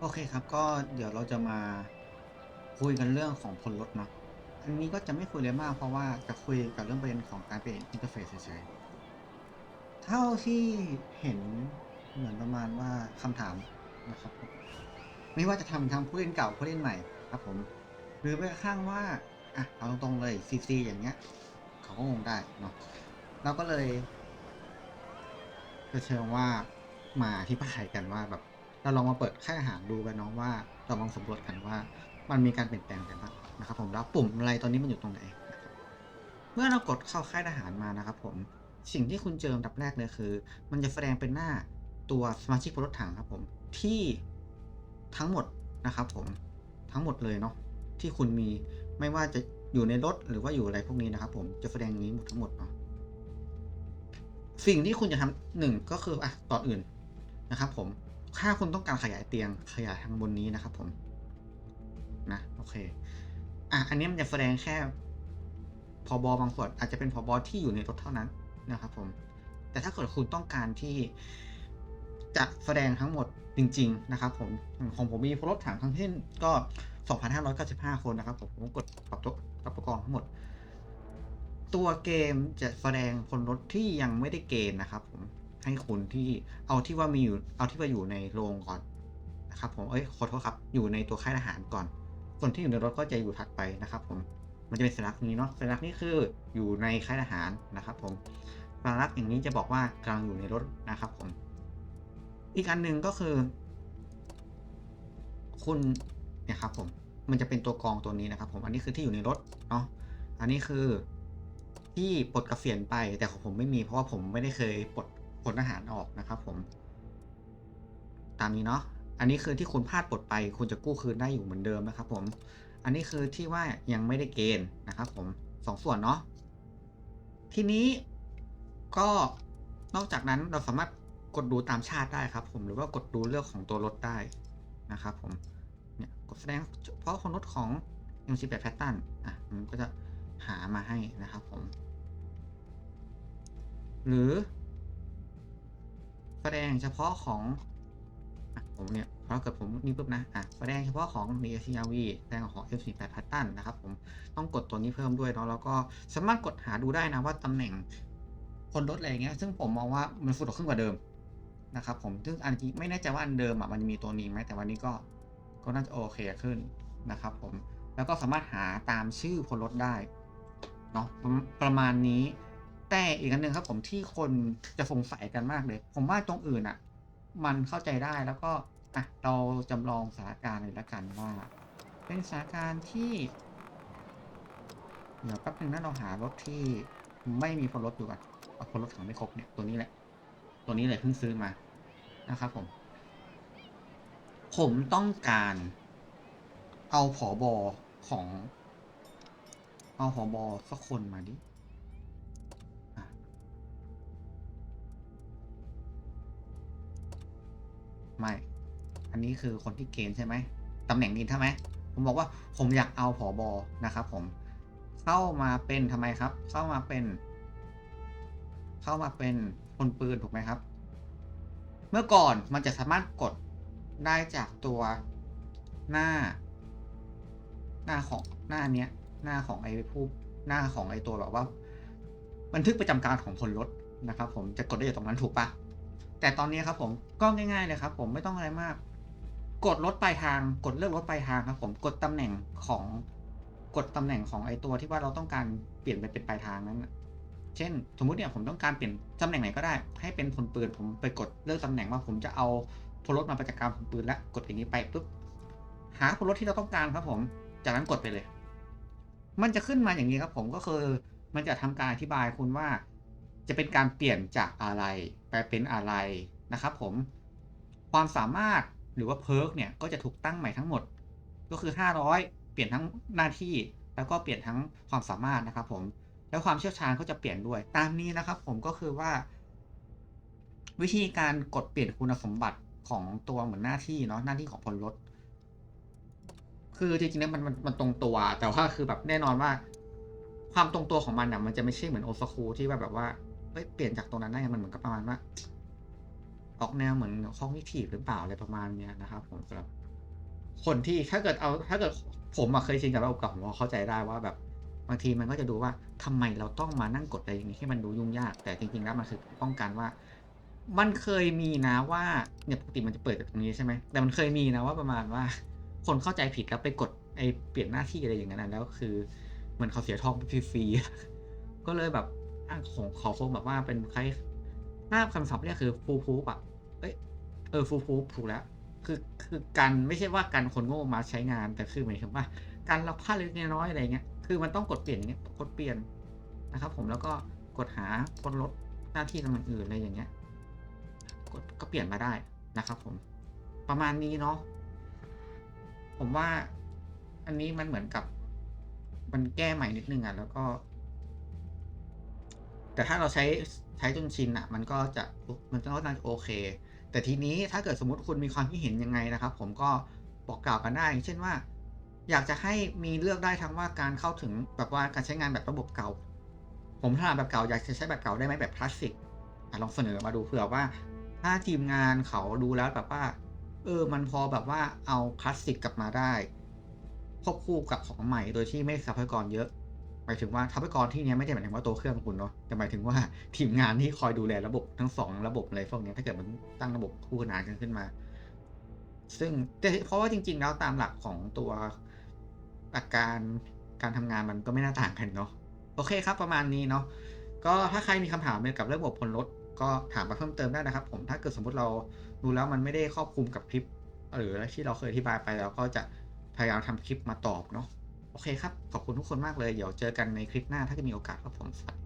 โอเคครับ ก็เดี๋ยวเราจะมาคุยกันเรื่องของพลลดเนาะอันนี้ก็จะไม่คุยเลยมากเพราะว่าจะคุยกับเรื่องประเด็นของการเปลี่ยนอินเทอร์เฟซเฉยๆ เท่าที่เห็นเหมือนประมาณว่าคำถามนะครับ ไม่ว่าจะทำทั้งผู้เล่นเก่าผู้เล่นใหม่ครับผม หรือแม้กระทั่งว่าอะเอาตรงๆเลยซีซีอย่างเงี้ย เขาก็งงได้เนาะเราก็เลยจะเชิญว่ามาอธิบายกันว่าแบบ เราลองมาเปิดค่ายอาหารดูกันเนาะว่าเราลองสำรวจกันว่า มันมีการเปลี่ยนแปลงอะไรบ้างนะครับผมแล้วปุ่มอะไรตอนนี้มันอยู่ตรงไหนนะครับเมื่อเรากดเข้าค่ายทหารมานะครับผมสิ่งที่คุณเจออันดับแรกเลยคือ มันจะแสดงเป็นหน้าตัวสมาชิกพลรถถังครับผมที่ทั้งหมดนะครับผมทั้งหมดเลยเนาะที่คุณมีไม่ว่าจะอยู่ในรถหรือว่าอยู่อะไรพวกนี้นะครับ ผมจะแสดงอย่างนี้หมดทั้งหมดเนาะสิ่งที่คุณจะทำหนึ่งก็คืออะต่อนอื่นนะครับ ผม ถ้าคุณต้องการขยายเตียงขยายทางบนนี้นะครับผมนะโอเคอะอันนี้มันจะแสดงแค่พอบอบางส่วนอาจจะเป็นพอบอที่อยู่ในรถเท่านั้นนะครับผม แต่ถ้าเกิดคุณต้องการที่จะแสดงทั้งหมดจริง ๆ นะครับผมของผมมีรถถังทั้งสิ้นก็ 2,595 คนนะครับผมผมกดปรับตัวปรับประกองทั้งหมด ตัวเกมจะแสดงพลรถที่ยังไม่ได้เกณฑ์นะครับผม ให้คุณที่เอาที่ว่ามีอยู่เอาที่ว่าอยู่ในโรงก่อนนะครับผมเอ้ยขอโทษครับอยู่ในตัวค่ายทหารก่อน ส่วนที่อยู่ในรถก็จะอยู่ถัดไปนะครับ ผมมันจะเป็นสัญลักษณ์นี้เนาะสัญลักษณ์นี้คืออยู่ในค่ายทหารนะครับผมสัญลักษณ์อย่างนี้จะบอกว่ากำลังอยู่ในรถนะครับ ผม อีกอันหนึ่งก็คือ คุณเนี่ยครับ ผมมันจะเป็นตัวกองตัวนี้นะครับ ผมอันนี้คือที่อยู่ในรถเนาะอันนี้คือที่ปลดกเกษียณไปแต่ของผมไม่มีเพราะว่าผมไม่ได้เคยปลด พลทหารออกนะครับผม ตามนี้เนาะอันนี้คือที่คุณพลาดปลดไป คุณจะกู้คืนได้อยู่เหมือนเดิมนะครับ ผม อันนี้คือที่ว่ายังไม่ได้เกณฑ์นะครับผมสองส่วนเนาะทีนี้ก็นอกจากนั้นเราสามารถกดดูตามชาติได้ครับ ผมหรือว่ากดดูเรื่องของตัวรถได้นะครับ ผมเนี่ยกดแสดงเฉพาะคนรถของ M18 Pattern อะมันก็จะหามาให้นะครับผม หรือ แสดงเฉพาะของผมเนี่ยเพราะเกิดผมนี่ปุ๊บนะอะแสดงเฉพาะของ DSCRV แสดงของ F18 Pattern นะครับผมต้องกดตัวนี้เพิ่มด้วยเนาะแล้วก็สามารถกดหาดูได้นะว่าตำแหน่งคนรถอะไรเงี้ยซึ่งผมมองว่ามันฟุตขึ้นกว่าเดิมนะครับผมซึ่งอันนี้ไม่แน่ใจว่าอันเดิมอะมันจะมีตัวนี้ไหมแต่วันนี้ก็ก็น่าจะโอเคขึ้นนะครับผมแล้วก็สามารถหาตามชื่อคนรถได้เนาะประมาณนี้ แต่อีกอันหนึ่งครับผมที่คนจะสงสัยกันมากเลย ผมว่าตรงอื่นอะ มันเข้าใจได้แล้วก็อะเราจำลองสถานการณ์เลยละกันว่า เป็นสถานการณ์ที่ เดี๋ยวแป๊บนึงนะเราหารถที่ไม่มีพลรถอยู่กันเอาพลรถถังไม่ครบเนี่ยตัวนี้แหละ ตัวนี้เลยเพิ่งซื้อมานะครับผม ผมต้องการ เอาผอบอของ เอาผอบอสักคนมาดิ ไม่ อันนี้คือคนที่เกณฑ์ใช่ไหมตำแหน่งนี้ใช่ไหมผมบอกว่าผมอยากเอาผอบอนะครับผมเข้ามาเป็นทำไมครับ เข้ามาเป็น เข้ามาเป็นคนปืนถูกไหมครับ เมื่อก่อนมันจะสามารถกดได้จากตัวหน้า หน้าของหน้าเนี้ย หน้าของไอ้ผู้หน้าของไอ้ตัวแบบว่า บันทึกประจำการของพลรถนะครับ ผมจะกดได้อยู่ตรงนั้นถูกปะ แต่ตอนนี้ครับผมก็ง่ายๆเลยครับผมไม่ต้องอะไรมาก กดรถปลายทางกดเลือกรถปลายทางครับผมกดตำแหน่งของกดตำแหน่งของไอตัวที่ว่าเราต้องการเปลี่ยนไปเป็นปลายทางนั้นเช่น สมมุติเนี่ยผมต้องการเปลี่ยนตำแหน่งไหนก็ได้ ให้เป็นพลปืนผมไปกดเลือกตำแหน่งว่าผมจะเอาพลรถมาประจำการพลปืนและกดอย่างนี้ไปปุ๊บหาพลรถที่เราต้องการครับผมจากนั้นกดไปเลย มันจะขึ้นมาอย่างนี้ครับผมก็คือมันจะทำการอธิบายคุณว่า จะเป็นการเปลี่ยนจากอะไรไปเป็นอะไรนะครับผมความสามารถหรือว่าเพิร์กเนี่ยก็จะถูกตั้งใหม่ทั้งหมด ก็คือ 500 เปลี่ยนทั้งหน้าที่ แล้วก็เปลี่ยนทั้งความสามารถนะครับผมแล้วความเชี่ยวชาญก็จะเปลี่ยนด้วย ตามนี้นะครับผมก็คือว่า วิธีการกดเปลี่ยนคุณสมบัติของตัวเหมือนหน้าที่เนาะหน้าที่ของพลรถคือจริงๆแล้วมันมันมันตรงตัว แต่ว่าคือแบบแน่นอนว่า ความตรงตัวของมันอะมันจะไม่ใช่เหมือนโอซาคูที่ว่าแบบว่า อ้ยเปลี่ยนจากตรงนั้นได้มันเหมือนกับประมาณว่าออกแนวเหมือนคองนิทีฟหรือเปล่าอะไรประมาณเนี้ยนะครับ ผมสำหรับคนที่ถ้าเกิดเอาถ้าเกิดผมเคยชินกับระบบเก่าผมเข้าใจได้ว่าแบบบางทีมันก็จะดูว่าทำไมเราต้องมานั่งกดอะไรอย่างนี้ให้มันดูยุ่งยาก แต่จริงๆแล้วมันคือป้องกันว่า มันเคยมีนะว่าเนี่ยปกติมันจะเปิดจากตรงนี้ใช่ไหมแต่มันเคยมีนะว่าประมาณว่า คนเข้าใจผิดแล้วไปกดไอเปลี่ยนหน้าที่อะไรอย่างนั้นแล้วคือเหมือนเขาเสียทองไปฟรีๆก็เลยแบบ อะของขอคงแบบว่าเป็นใครหน้าคำศัพท์เนี่ยคือฟูฟูปะเอ้ยเออฟูฟูถูกแล้ว คือคือการไม่ใช่ว่าการคนโง่มาใช้งาน แต่คือหมายถึงว่า การรับผ้าเล็กน้อยอะไรเงี้ยคือมันต้องกดเปลี่ยนอย่างเงี้ยกดเปลี่ยนนะครับ ผมแล้วก็กดหาคนลดหน้าที่ตำแหน่งอื่นอะไรอย่างเงี้ยกดก็เปลี่ยนมาได้นะครับผมประมาณนี้เนาะผมว่าอันนี้มันเหมือนกับ มันแก้ใหม่นิดนึงอะแล้วก็ แต่ถ้าเราใช้ใช้จนชินอะ มันก็จะมันก็น่าจะโอเค แต่ทีนี้ถ้าเกิดสมมติคุณมีความคิดเห็นยังไงนะครับ ผมก็บอกกล่าวกันได้ เช่นว่า อยากจะให้มีเลือกได้ทั้งว่าการเข้าถึงแบบว่าการใช้งานแบบระบบเก่า ผมถนัดแบบเก่าอยากจะใช้แบบเก่าได้ไหมแบบคลาสสิกลองเสนอมาดูเผื่อว่า ถ้าทีมงานเขาดูแล้วแบบว่า เออ มันพอแบบว่าเอาคลาสสิกกลับมาได้ควบคู่กับของใหม่โดยที่ไม่ทรัพยากรเยอะ หมายถึงว่าทรัพยากรที่นี้ไม่ได้หมายถึงว่าตัวเครื่องคุณเนาะแต่หมายถึงว่าทีมงานที่คอยดูแลระบบทั้งสองระบบอะไรพวกนี้ถ้าเกิดมันตั้งระบบคู่ขนานกันขึ้นมา ซึ่งแต่เพราะว่าจริง ๆ แล้วตามหลักของตัวหลักการการทำงานมันก็ไม่น่าต่างกันเนาะโอเคครับ ประมาณนี้เนาะก็ถ้าใครมีคำถามเกี่ยวกับเรื่องระบบพลรถก็ถามมาเพิ่มเติมได้นะครับ ผมถ้าเกิดสมมติเราดูแล้วมันไม่ได้ครอบคลุมกับคลิป หรือที่เราเคยอธิบายไปเราก็จะพยายามทำคลิปมาตอบเนาะ โอเคครับ ขอบคุณทุกคนมากเลย เดี๋ยวเจอกันในคลิปหน้าถ้าจะมีโอกาสครับผมสวัสดี